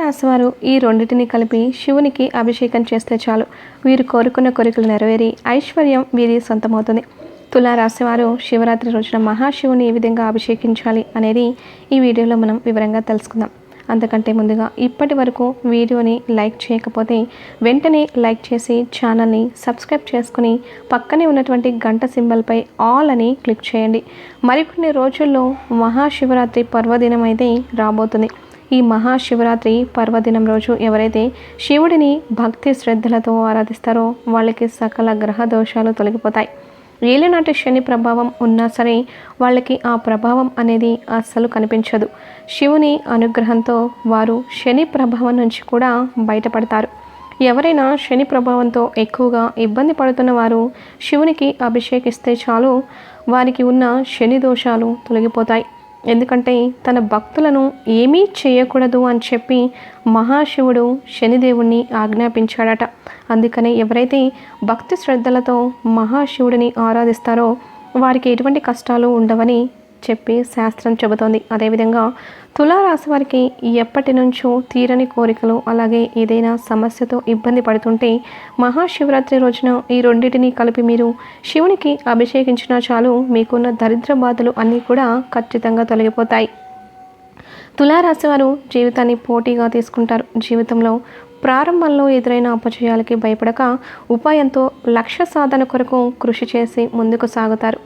రాశివారు ఈ రెండింటిని కలిపి శివునికి అభిషేకం చేస్తే చాలు. వీరు కోరుకున్న కోరికలు నెరవేరి ఐశ్వర్యం వీరి సొంతమవుతుంది. తులారాశివారు శివరాత్రి రోజున మహాశివుని ఏ విధంగా అభిషేకించాలి అనేది ఈ వీడియోలో మనం వివరంగా తెలుసుకుందాం. అంతకంటే ముందుగా ఇప్పటి వరకు వీడియోని లైక్ చేయకపోతే వెంటనే లైక్ చేసి ఛానల్ని సబ్స్క్రైబ్ చేసుకుని పక్కనే ఉన్నటువంటి గంట సింబల్పై ఆల్ అని క్లిక్ చేయండి. మరికొన్ని రోజుల్లో మహాశివరాత్రి పర్వదినం అయితే రాబోతుంది. ఈ మహాశివరాత్రి పర్వదినం రోజు ఎవరైతే శివుడిని భక్తి శ్రద్ధలతో ఆరాధిస్తారో వాళ్ళకి సకల గ్రహ దోషాలు తొలగిపోతాయి. ఏలినాటి శని ప్రభావం ఉన్నా సరే వాళ్ళకి ఆ ప్రభావం అనేది అస్సలు కనిపించదు. శివుని అనుగ్రహంతో వారు శని ప్రభావం నుంచి కూడా బయటపడతారు. ఎవరైనా శని ప్రభావంతో ఎక్కువగా ఇబ్బంది పడుతున్న వారు శివునికి అభిషేకిస్తే చాలు వారికి ఉన్న శని దోషాలు తొలగిపోతాయి. ఎందుకంటే తన భక్తులను ఏమీ చేయకూడదు అని చెప్పి మహాశివుడు శనిదేవుణ్ణి ఆజ్ఞాపించాడట. అందుకనే ఎవరైతే భక్తి శ్రద్ధలతో మహాశివుడిని ఆరాధిస్తారో వారికి ఎటువంటి కష్టాలు ఉండవని చెప్పి శాస్త్రం చెబుతోంది. అదేవిధంగా తులారాశి వారికి ఎప్పటి నుంచో తీరని కోరికలు అలాగే ఏదైనా సమస్యతో ఇబ్బంది పడుతుంటే మహాశివరాత్రి రోజున ఈ రెండింటిని కలిపి మీరు శివునికి అభిషేకించినా చాలు మీకున్న దరిద్ర బాధలు అన్నీ కూడా ఖచ్చితంగా తొలగిపోతాయి. తులారాశి వారు జీవితాన్ని పోటీగా తీసుకుంటారు. జీవితంలో ప్రారంభంలో ఎదురైన అపజయాలకి భయపడక ఉపాయంతో లక్ష్య సాధన కొరకు కృషి చేసి ముందుకు సాగుతారు.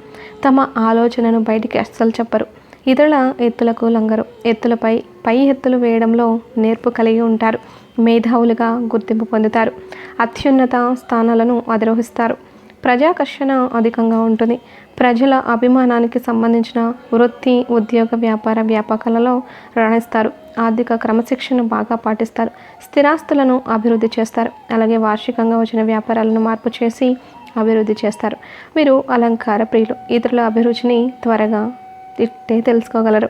తమ ఆలోచనను బయటికి అస్సలు చెప్పరు. ఇతరుల ఎత్తులకు లంగరు. ఎత్తులపై పై ఎత్తులు వేయడంలో నేర్పు కలిగి ఉంటారు. మేధావులుగా గుర్తింపు పొందుతారు. అత్యున్నత స్థానాలను అధిరోహిస్తారు. ప్రజాకర్షణ అధికంగా ఉంటుంది. ప్రజల అభిమానానికి సంబంధించిన వృత్తి ఉద్యోగ వ్యాపార వ్యాపకాలలో రాణిస్తారు. ఆర్థిక క్రమశిక్షణ బాగా పాటిస్తారు. స్థిరాస్తులను అభివృద్ధి చేస్తారు. అలాగే వార్షికంగా వచ్చిన వ్యాపారాలను మార్పు చేసి అభివృద్ధి చేస్తారు. వీరు అలంకార ప్రియులు. ఇతరుల అభిరుచిని త్వరగా ఇట్టే తెలుసుకోగలరు.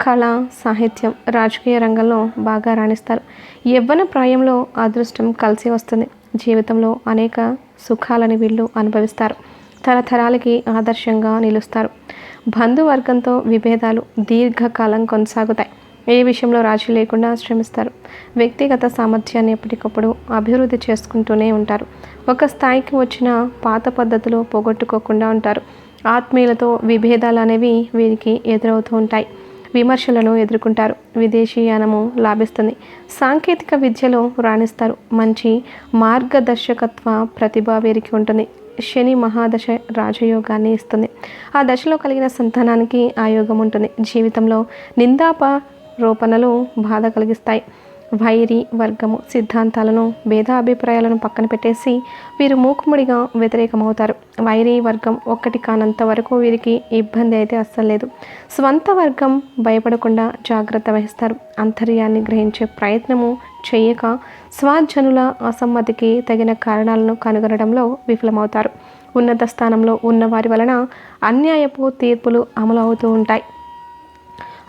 కళ సాహిత్యం రాజకీయ రంగంలో బాగా రాణిస్తారు. యవ్వన ప్రాయంలో అదృష్టం కలిసి వస్తుంది. జీవితంలో అనేక సుఖాలని వీళ్ళు అనుభవిస్తారు. తరతరాలకి ఆదర్శంగా నిలుస్తారు. బంధువర్గంతో విభేదాలు దీర్ఘకాలం కొనసాగుతాయి. ఏ విషయంలో రాజీ లేకుండా శ్రమిస్తారు. వ్యక్తిగత సామర్థ్యాన్ని ఎప్పటికప్పుడు అభివృద్ధి చేసుకుంటూనే ఉంటారు. ఒక స్థాయికి వచ్చిన పాత పద్ధతులు పోగొట్టుకోకుండా ఉంటారు. ఆత్మీయులతో విభేదాలు అనేవి వీరికి ఎదురవుతూ ఉంటాయి. విమర్శలను ఎదుర్కొంటారు. విదేశీయానము లాభిస్తుంది. సాంకేతిక విద్యలో రాణిస్తారు. మంచి మార్గదర్శకత్వ ప్రతిభ వీరికి ఉంటుంది. శని మహాదశ రాజయోగాన్ని ఇస్తుంది. ఆ దశలో కలిగిన సంతానానికి ఆ యోగం ఉంటుంది. జీవితంలో నిందాప రూపణలు బాధ కలిగిస్తాయి. వైరి వర్గము సిద్ధాంతాలను భేదాభిప్రాయాలను పక్కన పెట్టేసి వీరు మూకుముడిగా వ్యతిరేకమవుతారు. వైరి వర్గం ఒక్కటి కానంత వరకు వీరికి ఇబ్బంది అయితే అస్సలు లేదు. స్వంత వర్గం భయపడకుండా జాగ్రత్త వహిస్తారు. అంతర్యాన్ని గ్రహించే ప్రయత్నము చేయక స్వజనుల అసమ్మతికి తగిన కారణాలను కనుగొనడంలో విఫలమవుతారు. ఉన్నత స్థానంలో ఉన్న వారి వలన అన్యాయపు తీర్పులు అమలు అవుతూ ఉంటాయి.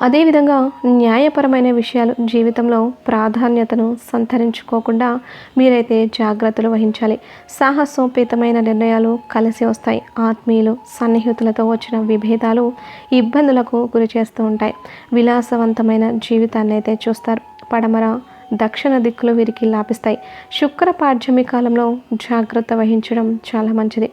అదేవిధంగా న్యాయపరమైన విషయాలు జీవితంలో ప్రాధాన్యతను సంతరించుకోకుండా మీరైతే జాగ్రత్తలు వహించాలి. సాహసోపేతమైన నిర్ణయాలు కలిసి వస్తాయి. ఆత్మీయులు సన్నిహితులతో వచ్చిన విభేదాలు ఇబ్బందులకు గురి చేస్తూ ఉంటాయి. విలాసవంతమైన జీవితాన్ని అయితే చూస్తారు. పడమర దక్షిణ దిక్కులు వీరికి లాభిస్తాయి. శుక్ర పాడ్యమి కాలంలో జాగ్రత్త వహించడం చాలా మంచిది.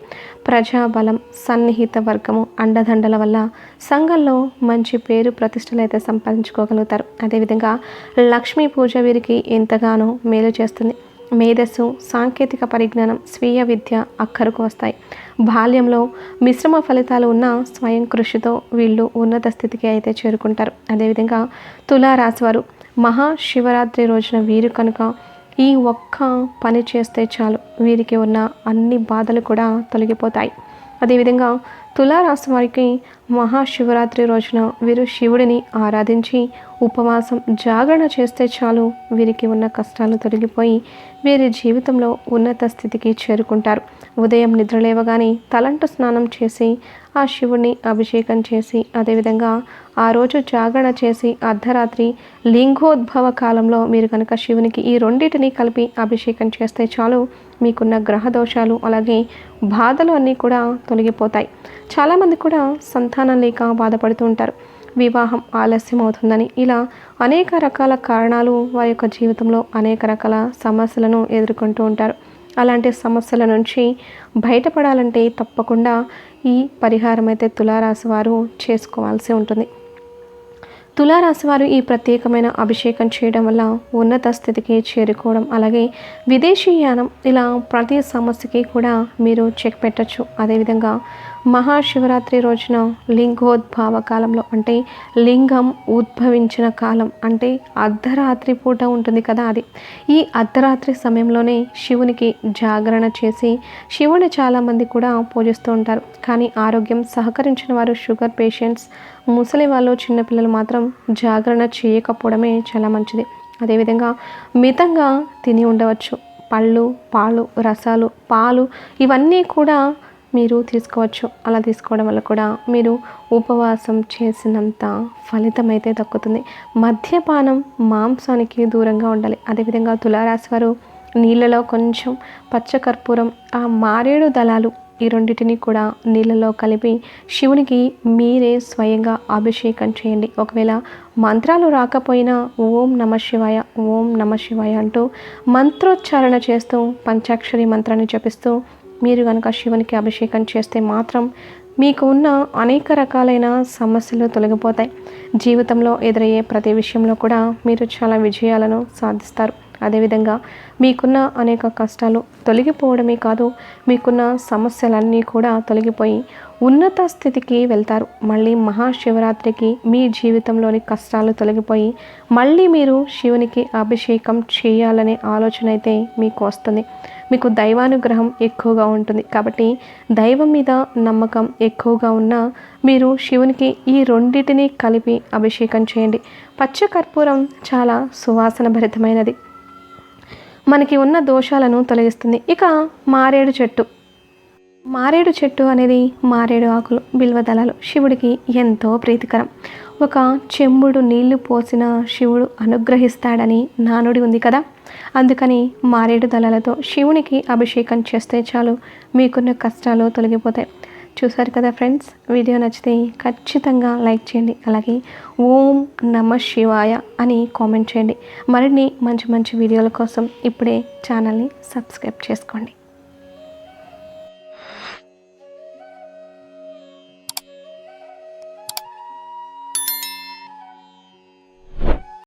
ప్రజాబలం సన్నిహిత వర్గము అండదండల వల్ల సంఘంలో మంచి పేరు ప్రతిష్టలు అయితే సంపాదించుకోగలుగుతారు. అదేవిధంగా లక్ష్మీ పూజ వీరికి ఎంతగానో మేలు చేస్తుంది. మేధస్సు సాంకేతిక పరిజ్ఞానం స్వీయ విద్య అక్కరకు వస్తాయి. బాల్యంలో మిశ్రమ ఫలితాలు ఉన్న స్వయం కృషితో వీళ్ళు ఉన్నత స్థితికి అయితే చేరుకుంటారు. అదేవిధంగా తులారాశివారు మహాశివరాత్రి రోజున వీరు కనుక ఈ ఒక్క పని చేస్తే చాలు. వీరికి ఉన్న అన్ని బాధలు కూడా తొలగిపోతాయి. అదేవిధంగా తులారాశి వారికి మహాశివరాత్రి రోజున వీరు శివుడిని ఆరాధించి ఉపవాసం జాగరణ చేస్తే చాలు. వీరికి ఉన్న కష్టాలు తొలగిపోయి వీరి జీవితంలో ఉన్నత స్థితికి చేరుకుంటారు. ఉదయం నిద్రలేవగానే తలంటు స్నానం చేసి ఆ శివుడిని అభిషేకం చేసి అదేవిధంగా ఆ రోజు జాగరణ చేసి అర్ధరాత్రి లింగోద్భవ కాలంలో మీరు కనుక శివునికి ఈ రెండింటిని కలిపి అభిషేకం చేస్తే చాలు. మీకున్న గ్రహ దోషాలు అలాగే బాధలు అన్నీ కూడా తొలగిపోతాయి. చాలామంది కూడా సంతానం లేక బాధపడుతూ ఉంటారు. వివాహం ఆలస్యం అవుతుందని ఇలా అనేక రకాల కారణాలు వారి యొక్క జీవితంలో అనేక రకాల సమస్యలను ఎదుర్కొంటూ ఉంటారు. అలాంటి సమస్యల నుంచి బయటపడాలంటే తప్పకుండా ఈ పరిహారం అయితే తులారాశి వారు చేసుకోవాల్సి ఉంటుంది. తులారాశివారు ఈ ప్రత్యేకమైన అభిషేకం చేయడం వల్ల ఉన్నత స్థితికి చేరుకోవడం అలాగే విదేశీయానం ఇలా ప్రతి సమస్యకి కూడా మీరు చెక్ పెట్టచ్చు. అదేవిధంగా మహాశివరాత్రి రోజున లింగోద్భావ కాలంలో అంటే లింగం ఉద్భవించిన కాలం అంటే అర్ధరాత్రి పూట ఉంటుంది కదా అది. ఈ అర్ధరాత్రి సమయంలోనే శివునికి జాగరణ చేసి శివుని చాలామంది కూడా పూజిస్తూ ఉంటారు. కానీ ఆరోగ్యం సహకరించిన వారు షుగర్ పేషెంట్స్ ముసలి వాళ్ళు చిన్నపిల్లలు మాత్రం జాగరణ చేయకపోవడమే చాలా మంచిది. అదేవిధంగా మితంగా తిని ఉండవచ్చు. పళ్ళు పాలు రసాలు పాలు ఇవన్నీ కూడా మీరు తీసుకోవచ్చు. అలా తీసుకోవడం వల్ల కూడా మీరు ఉపవాసం చేసినంత ఫలితం అయితే దక్కుతుంది. మద్యపానం మాంసానికి దూరంగా ఉండాలి. అదేవిధంగా తులారాశి వారు నీళ్ళలో కొంచెం పచ్చకర్పూరం ఆ మారేడు దళాలు ఈ రెండింటిని కూడా నీళ్ళలో కలిపి శివునికి మీరే స్వయంగా అభిషేకం చేయండి. ఒకవేళ మంత్రాలు రాకపోయినా ఓం నమ శివాయ ఓం నమ శివాయ అంటూ మంత్రోచ్చారణ చేస్తూ పంచాక్షరి మంత్రాన్ని జపిస్తూ మీరు కనుక శివునికి అభిషేకం చేస్తే మాత్రం మీకు ఉన్న అనేక రకాలైన సమస్యలు తొలగిపోతాయి. జీవితంలో ఎదురయ్యే ప్రతి విషయంలో కూడా మీరు చాలా విజయాలను సాధిస్తారు. అదేవిధంగా మీకున్న అనేక కష్టాలు తొలగిపోవడమే కాదు మీకున్న సమస్యలన్నీ కూడా తొలగిపోయి ఉన్నత స్థితికి వెళ్తారు. మళ్ళీ మహాశివరాత్రికి మీ జీవితంలోని కష్టాలు తొలగిపోయి మళ్ళీ మీరు శివునికి అభిషేకం చేయాలనే ఆలోచన అయితే మీకు వస్తుంది. మీకు దైవానుగ్రహం ఎక్కువగా ఉంటుంది. కాబట్టి దైవం మీద నమ్మకం ఎక్కువగా ఉన్న మీరు శివునికి ఈ రెండింటిని కలిపి అభిషేకం చేయండి. పచ్చ కర్పూరం చాలా సువాసన భరితమైనది మనకి ఉన్న దోషాలను తొలగిస్తుంది. ఇక మారేడు చెట్టు. మారేడు చెట్టు అనేది మారేడు ఆకులు బిల్వదళాలు శివుడికి ఎంతో ప్రీతికరం. ఒక చెంబుడు నీళ్ళు పోసిన శివుడు అనుగ్రహిస్తాడని నానుడి ఉంది కదా? అందుకని మారేడు దళాలతో శివునికి అభిషేకం చేస్తే చాలు. మీకున్న కష్టాలు తొలగిపోతాయి. చూసారు కదా ఫ్రెండ్స్? వీడియో నచ్చితే ఖచ్చితంగా లైక్ చేయండి. అలాగే ఓం నమ శివాయ అని కామెంట్ చేయండి. మరిన్ని మంచి మంచి వీడియోల కోసం ఇప్పుడే ఛానల్ని సబ్స్క్రైబ్ చేసుకోండి.